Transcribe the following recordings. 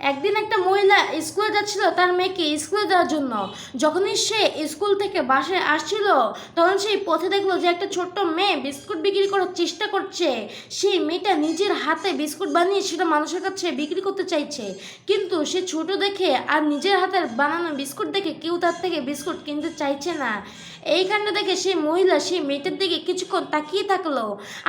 একদিন একটা মহিলা স্কুলে যাচ্ছিল, তার মেয়েকে স্কুলে দেওয়ার জন্য। যখনই সে স্কুল থেকে বাসে আসছিল, তখন সেই পথে দেখল যে একটা ছোট্ট মেয়ে বিস্কুট বিক্রি করার চেষ্টা করছে। সেই মেয়েটা নিজের হাতে বিস্কুট বানিয়ে সেটা মানুষের কাছে বিক্রি করতে চাইছে। কিন্তু সে ছোট দেখে আর নিজের হাতের বানানো বিস্কুট দেখে কেউ তার থেকে বিস্কুট কিনতে চাইছে না। এইখানটা দেখে সেই মহিলা সেই মেয়েটার দিকে কিছুক্ষণ তাকিয়ে থাকল।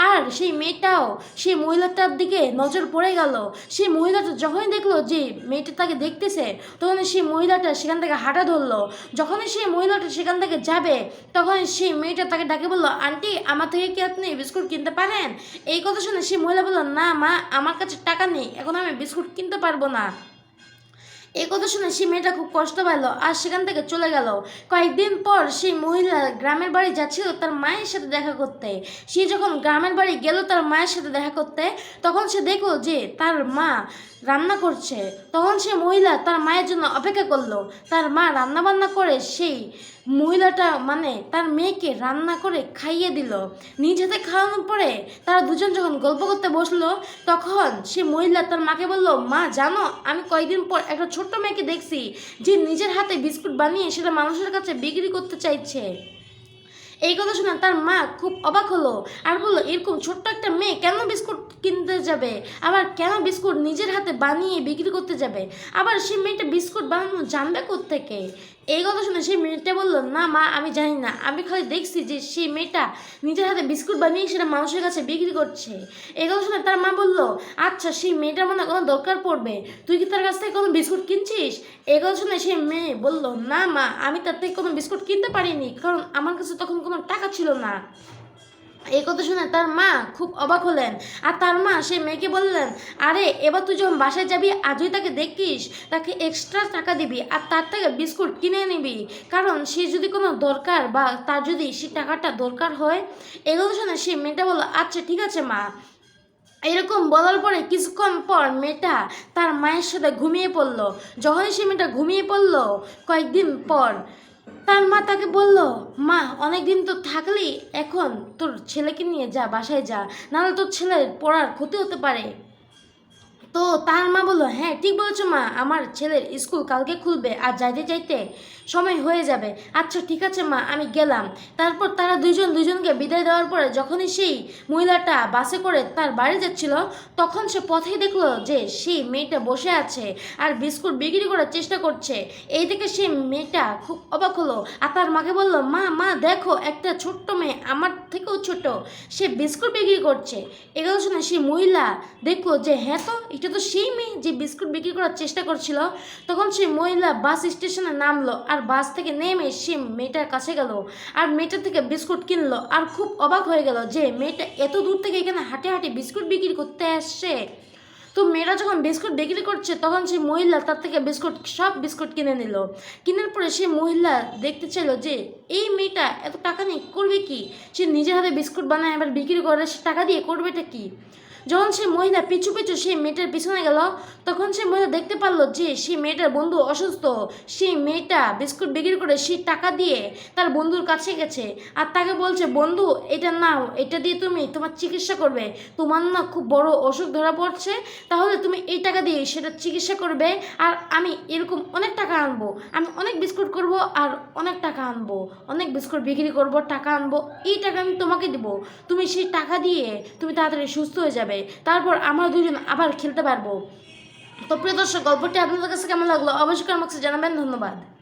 আর সেই মেয়েটাও সেই মহিলাটার দিকে নজর পড়ে গেল। সেই মহিলাটা যখনই দেখল যে মেয়েটা তাকে দেখতেছে তখন সেই মহিলাটা সেখান থেকে হাঁটা ধরলো। যখনই সেই মহিলাটা সেখান থেকে যাবে তখন সেই মেয়েটা তাকে ডাকে বলল, আন্টি, আমার থেকে কি আপনি বিস্কুট কিনতে পারেন? এই কথা শুনে সেই মহিলা বলল, না মা, আমার কাছে টাকা নেই, এখন আমি বিস্কুট কিনতে পারব না। এই কথা শুনে সেই মেয়েটা খুব কষ্ট পেল আর সেখান থেকে চলে গেল। কয়েকদিন পর সেই মহিলা গ্রামের বাড়ি যাচ্ছিল তার মায়ের সাথে দেখা করতে। সে যখন গ্রামের বাড়ি গেল তার মায়ের সাথে দেখা করতে, তখন সে দেখল যে তার মা রান্না করছে। তখন সে মহিলা তার মায়ের জন্য অপেক্ষা করল। তার মা রান্না বান্না করে সেই মহিলাটা মানে তার মেয়েকে রান্না করে খাইয়ে দিল। নিজ হাতে খাওয়ানোর পরে তারা দুজন যখন গল্প করতে বসল, তখন সে মহিলা তার মাকে বলল, মা, জানো, আমি কয়েকদিন পর একটা ছোট্ট মেয়েকে দেখছি, যে নিজের হাতে বিস্কুট বানিয়ে সেটা মানুষের কাছে বিক্রি করতে চাইছে। এই কথা শুনে তার মা খুব অবাক হলো আর বলল, এরকম ছোট্ট একটা মেয়ে কেন বিস্কুট কিনতে যাবে? আবার কেন বিস্কুট নিজের হাতে বানিয়ে বিক্রি করতে যাবে? আবার সে মেয়েটা বিস্কুট বানানো জানবে থেকে এই কথা শুনে সেই মেয়েটা বলল, না মা, আমি জানি না। আমি খালি দেখছি যে সেই মেয়েটা নিজের হাতে বিস্কুট বানিয়ে সেটা মানুষের কাছে বিক্রি করছে। এই কথা শুনে তার মা বলল আচ্ছা সেই মেয়েটার মনে কোনো দরকার পড়বে? তুই কি তার কাছ থেকে কোনো বিস্কুট কিনছিস? এই কথা শুনে সেই মেয়ে বলল, না মা, আমি তার থেকে কোনো বিস্কুট কিনতে পারিনি, কারণ আমার কাছে তখন কোনো টাকা ছিল না। এই কথা শুনে তার মা খুব অবাক হলেন। আর তার মা সে মেয়েকে বললেন, আরে, এবার তুই যখন বাসায় যাবি, আজই তাকে দেখিস, তাকে এক্সট্রা টাকা দিবি, আর তার থেকে বিস্কুট কিনে নিবি। কারণ সে যদি কোনো দরকার বা তার যদি সে টাকাটা দরকার হয়, এই কথা শুনে সে মেয়েটা বলল আচ্ছা ঠিক আছে, মা। এরকম বলার পরে কিছুক্ষণ পর মেয়েটা তার মায়ের সাথে ঘুমিয়ে পড়ল। যখনই সে মেয়েটা ঘুমিয়ে পড়ল, কয়েকদিন পর তার মা তাকে বলল, মা, অনেকদিন তো থাকলি, এখন তোর ছেলেকে নিয়ে যা, বাসায় যা। নাহলে তোর ছেলের পড়ার ক্ষতি হতে পারে। তো তার মা বলল হ্যাঁ ঠিক বলেছ মা, আমার ছেলের স্কুল কালকে খুলবে আর যাইতে যাইতে সময় হয়ে যাবে। আচ্ছা ঠিক আছে মা, আমি গেলাম। তারপর তারা দুইজন দুজনকে বিদায় দেওয়ার পরে যখনই সেই মহিলাটা বাসে করে তার বাড়ি যাচ্ছিল, তখন সে পথেই দেখল যে সেই মেয়েটা বসে আছে আর বিস্কুট বিক্রি করার চেষ্টা করছে। এই থেকে সেই মেয়েটা খুব অবাক হলো আর তার মাকে বলল, মা মা, দেখো, একটা ছোট্ট মেয়ে আমার থেকেও ছোট, সে বিস্কুট বিক্রি করছে। এগুলো শুনে সেই মহিলা দেখল যে হ্যাঁ তো এটা তো সেই মেয়ে যে বিস্কুট বিক্রি করার চেষ্টা করছিল, তখন সেই মহিলা বাস স্টেশনে নামলো আর বাস থেকে নেমে সে মেয়েটার কাছে গেল আর মেয়েটার থেকে বিস্কুট কিনলো আর খুব অবাক হয়ে গেল যে মেয়েটা এত দূর থেকে এখানে হাঁটে হাঁটে বিস্কুট বিক্রি করতে আসছে। তো মেয়েরা যখন বিস্কুট বিক্রি করছে, তখন সেই মহিলা তার থেকে বিস্কুট, সব বিস্কুট কিনে নিল। কেনার পরে সেই মহিলা দেখতে চাইলো যে, এই মেয়েটা এত টাকা নিয়ে করবে কি? সে নিজের হাতে বিস্কুট বানায় এবার বিক্রি করে, সে টাকা দিয়ে করবেটা কি? যখন সেই মহিলা পিছু পিছু সেই মেয়েটার পিছনে গেল, তখন সেই মহিলা দেখতে পারল যে, সেই মেয়েটার বন্ধু অসুস্থ। সেই মেয়েটা বিস্কুট বিক্রি করে সেই টাকা দিয়ে তার বন্ধুর কাছে গেছে আর তাকে বলছে, বন্ধু, এটা নাও, এটা দিয়ে তুমি তোমার চিকিৎসা করবে। তোমার না খুব বড় অসুখ ধরা পড়ছে তাহলে তুমি এই টাকা দিয়ে সেটা চিকিৎসা করবে আর আমি এরকম অনেক টাকা আনব। আমি অনেক বিস্কুট করব আর অনেক টাকা আনব। অনেক বিস্কুট বিক্রি করব, টাকা আনব। এই টাকা আমি তোমাকে দেবো। তুমি সেই টাকা দিয়ে তুমি তাড়াতাড়ি সুস্থ হয়ে যাবে। তারপর আমরা দুজন আবার খেলতে পারব। তো প্রিয় দর্শক, গল্পটি আপনাদের কাছে কেমন লাগল অবশ্যই আমাকে জানাবেন। ধন্যবাদ।